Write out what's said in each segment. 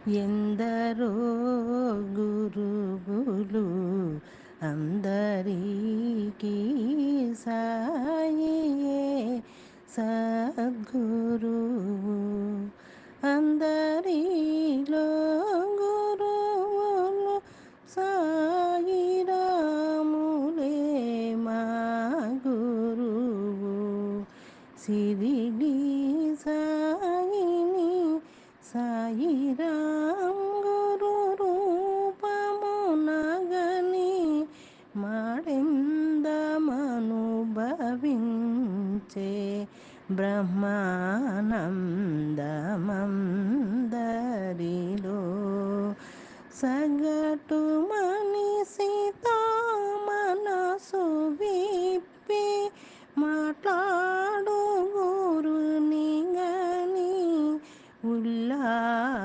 ఎందరో గురువులు అందరికీ సాయియే సద్గురు అందరిలో బ్రహ్మానందమందరిలో సగటు మనిషితో మనసు విప్పి మాట్లాడు గురుని గని ఉల్లాసమున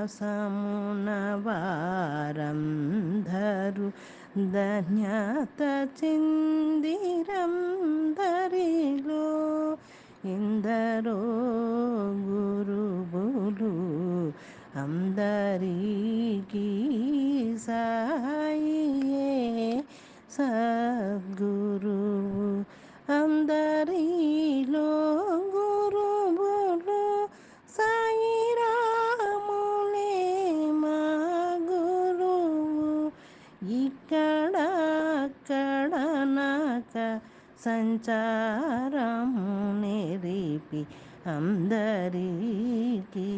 వారందరు ధన్యత చెందిరందరిలో గురువులు అందరికీ సాయియే. సద్గురువు అందరిలో గురువులు సాయిరాములే మా గురువు. ఇక్కడ అక్కడ నాక సంచారము నేరిపి అందరికీ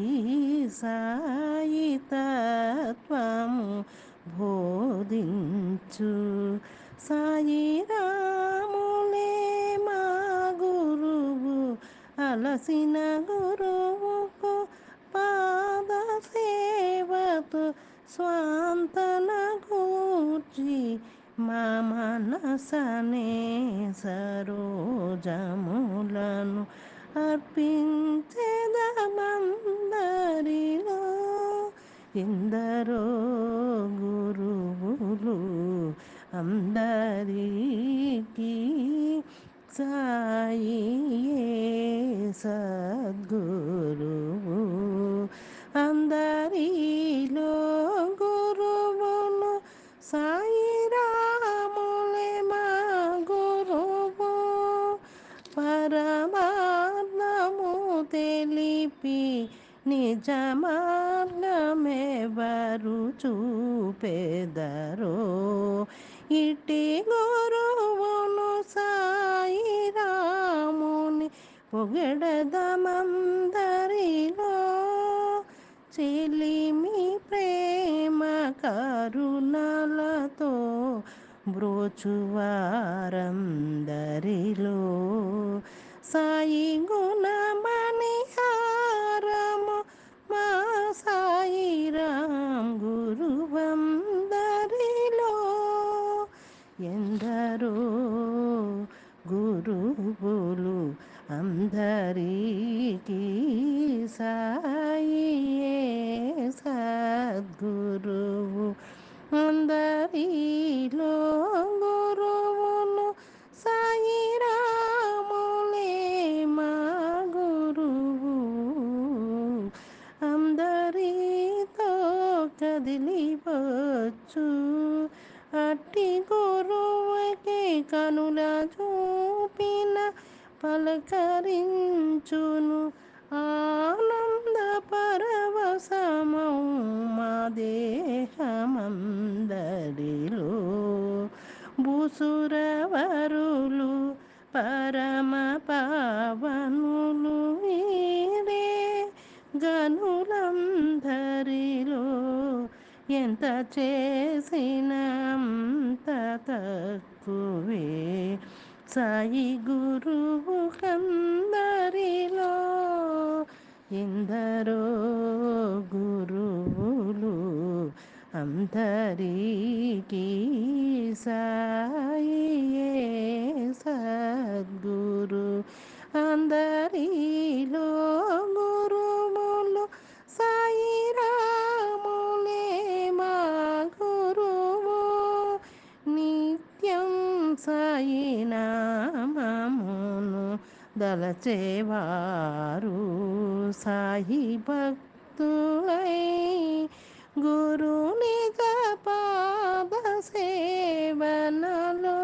సాయి తత్వము బోధించు సాయిరాములే మా గురువు అలసిన గురువుకు పాద సేవతో స్వాంతన కూర్చి మా మనసనే సరోజములను అర్పించెదమందరిలో ఎందరో గురువులు అందరికీ సాయి సద్గురు నిజ మార్గమెవరు చూపెదరో? ఇటి గురువును సాయి రాముని పొగడదమందరిలో చెలిమి ప్రేమ కరుణలతో బ్రోచువారందరిలో. సాయి గుణ ఎందరో కనుల చూపిన పలకరించును. ఆనంద పరవశమౌ మా దేహమందరిలో. భూసురవరులు పరమ పావనులు వీరే గనులందరిలో ఎంత చేసినా అంత తక్కువే. సాయి గురువు కందరిలో ఎందరో గురువులు అందరికీ సాయియే సద్గురు అందరి నామమును దలచేవారు సాయి భక్తులై గురుని పాద సేవనలో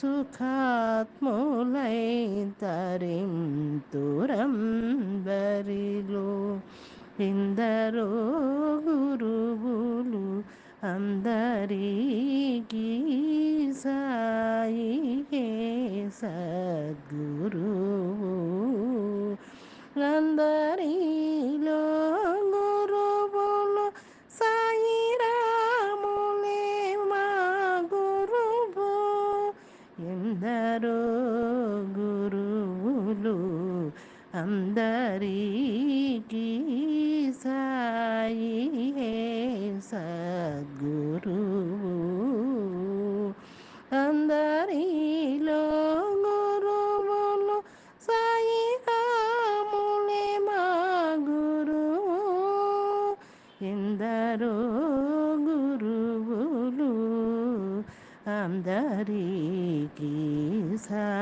సుఖాత్ములై తరింతురంబరిలో ఎందరో గురువులు అందరికీ సాయియే సద్గురువు అందరిలో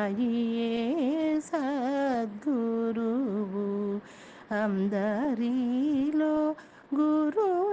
సాయియే సద్గురువు అందరిలో గురువు